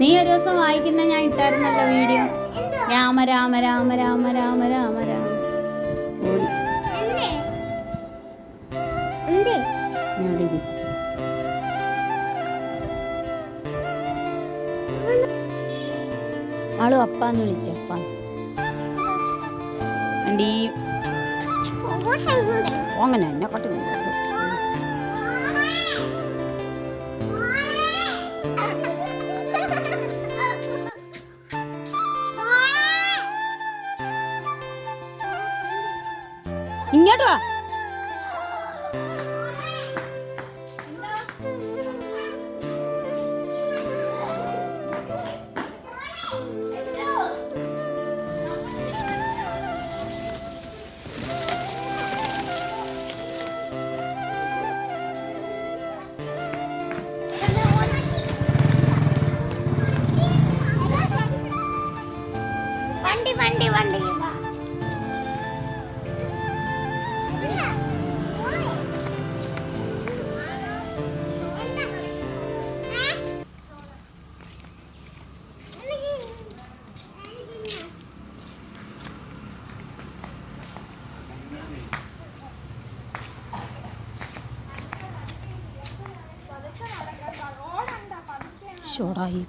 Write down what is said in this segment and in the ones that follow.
നീ ഒരു ദിവസം വായിക്കുന്ന ഞാൻ ഇട്ടായിരുന്നല്ലോ വീഡിയോ രാമ രാമ രാമ രാമ രാമ രാമ രാമ ഓടി അപ്പ. ആൾ അപ്പാന്ന് വിളിച്ചു അപ്പ ഈ അങ്ങനെ എന്നെ കട്ടി വണ്ടി വണ്ടി വണ്ടി ഷോടായി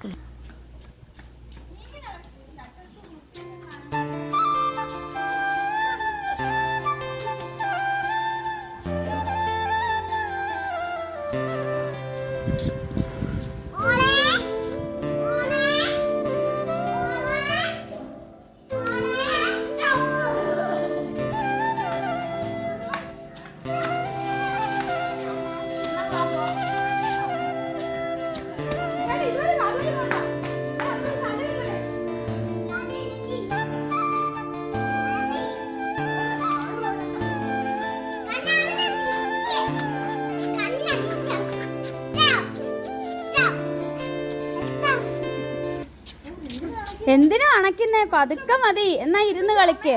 എന്തിനാ അണക്കുന്നേ പതുക്കെ മതി. എന്നാ ഇരുന്ന് കളിക്ക്.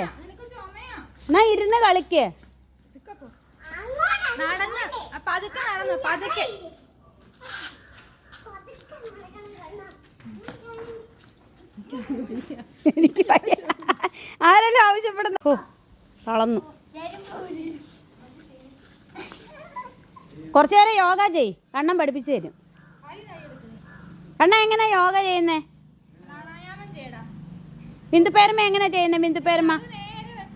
എന്നാ ഇരുന്ന് കളിക്ക്. പതുക്കെ നടന്നു. പതുക്കെ. എനിക്ക്. ആരെല്ലാം ആവശ്യപ്പെടുന്നു ഓ തളർന്നു കുറച്ചു നേരം യോഗ ചെയ് കണ്ണം പഠിപ്പിച്ചു തരും. കണ്ണ എങ്ങനെ യോഗ ചെയ്യുന്നേ? ബിന്ദുപേരമ്മ എങ്ങനെ ചെയ്യുന്നത് ബിന്ദുപേരമ്മ?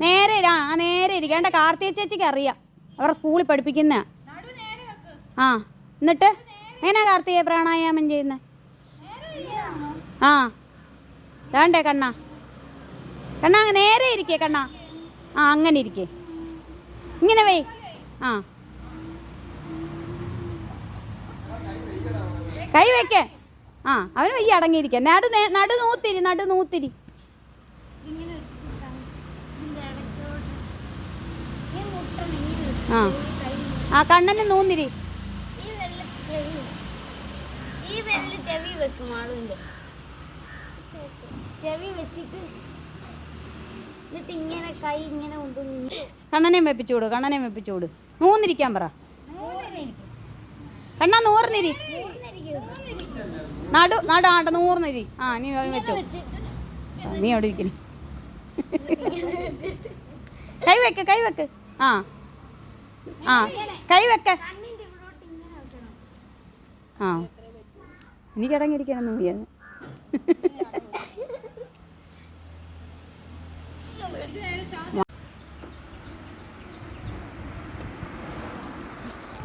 നേരെ. ആ നേരെ ഇരിക്കേണ്ട കാർത്തിക ചേച്ചിക്ക് അറിയാം. അവരുടെ സ്കൂളിൽ പഠിപ്പിക്കുന്ന. ആ എന്നിട്ട്? എങ്ങനെ കാർത്തിക പ്രാണായാമം ചെയ്യുന്നത്? ആ വേണ്ടേ കണ്ണാ? കണ്ണ നേരെ ഇരിക്കേ കണ്ണാ. ആ അങ്ങനെ ഇരിക്കേ. ഇങ്ങനെ വേ ആ. കൈ വെക്കേ. ആ അവന് വയ്യ അടങ്ങിയിരിക്കേ നടു നടു നൂത്തിരി നടു നൂത്തിരി ആ. ആ കണ്ണന് നൂന്നിരി. ഈ വെള്ള ചെവി വെക്കും. ആളുണ്ട്. ചെവി വെച്ചിട്ട് എന്നിട്ട് ഇങ്ങനെ കൈ ഇങ്ങനെ കൊണ്ടുവന്ന് കണ്ണനെ വെപ്പിച്ചു വിട് കണ്ണനെ വെപ്പിച്ചു വിട് നൂന്നിരിക്കാൻ പറ. കണ്ണ നൂറിനിരി. നടു നടു ആണ്ട നൂറിനിരി. ആ നീ വെച്ചോ. നീ അവിടെ ഇരിക്കണേ കൈ വെക്ക് കൈ വെക്ക്. ആ. ആ. കൈ വെക്ക്. ആ. എനിക്ക് അടങ്ങിയിരിക്കാനൊന്നും വയ്യ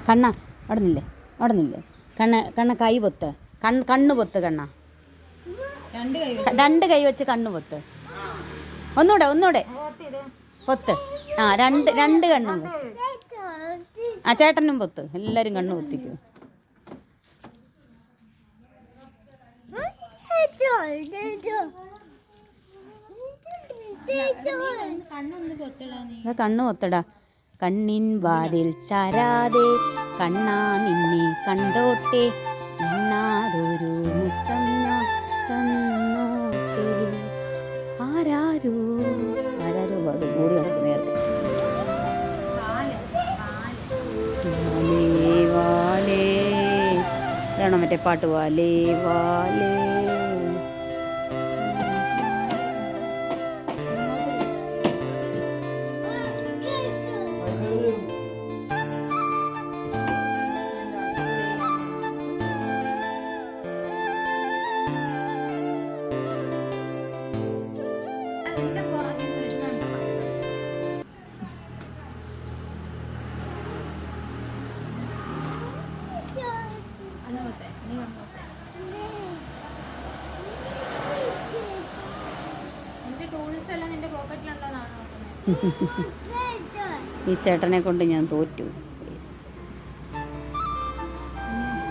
കണ്ണ അവിടെ അവിടുന്നില്ലേ? അവിടെ നില്ലേ കണ്ണ കണ്ണ കൈ പൊത്ത്. കണ്ണ് കണ്ണ് പൊത്ത് കണ്ണ. രണ്ട് കൈ വെച്ച് കണ്ണ് പൊത്ത്. ഒന്നൂടെ ഒന്നൂടെ ഓർത്തിത് പൊത്ത്. ആ രണ്ട് രണ്ട് കണ്ണും ആ ചേട്ടനും പൊത്ത്. എല്ലാവരും കണ്ണു പൊത്തിക്കും. കണ്ണ് പൊത്തടാ. കണ്ണിൻ വാതിൽ ചാരാതെ കണ്ണാ നിന്നെ കണ്ടോട്ടെ. ഇതാണോ മറ്റേ പാട്ട്. വാലേ വാലേ ടൂൾസ് എല്ലാം നിന്റെ പോക്കറ്റിലുണ്ടോ എന്നാണ് നോക്കുന്നത് ഈ ചേട്ടനെ കൊണ്ട് ഞാൻ തോറ്റു. ഇതെന്താ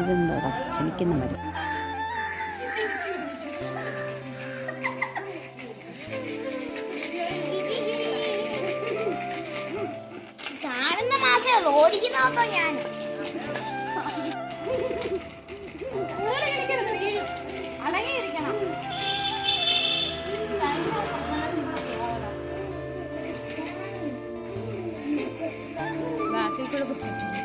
ഇതെന്താടാ? ചലിക്കുന്ന മരം ഓടിക്കുന്നോട്ടോ ഞാൻ 吃了不死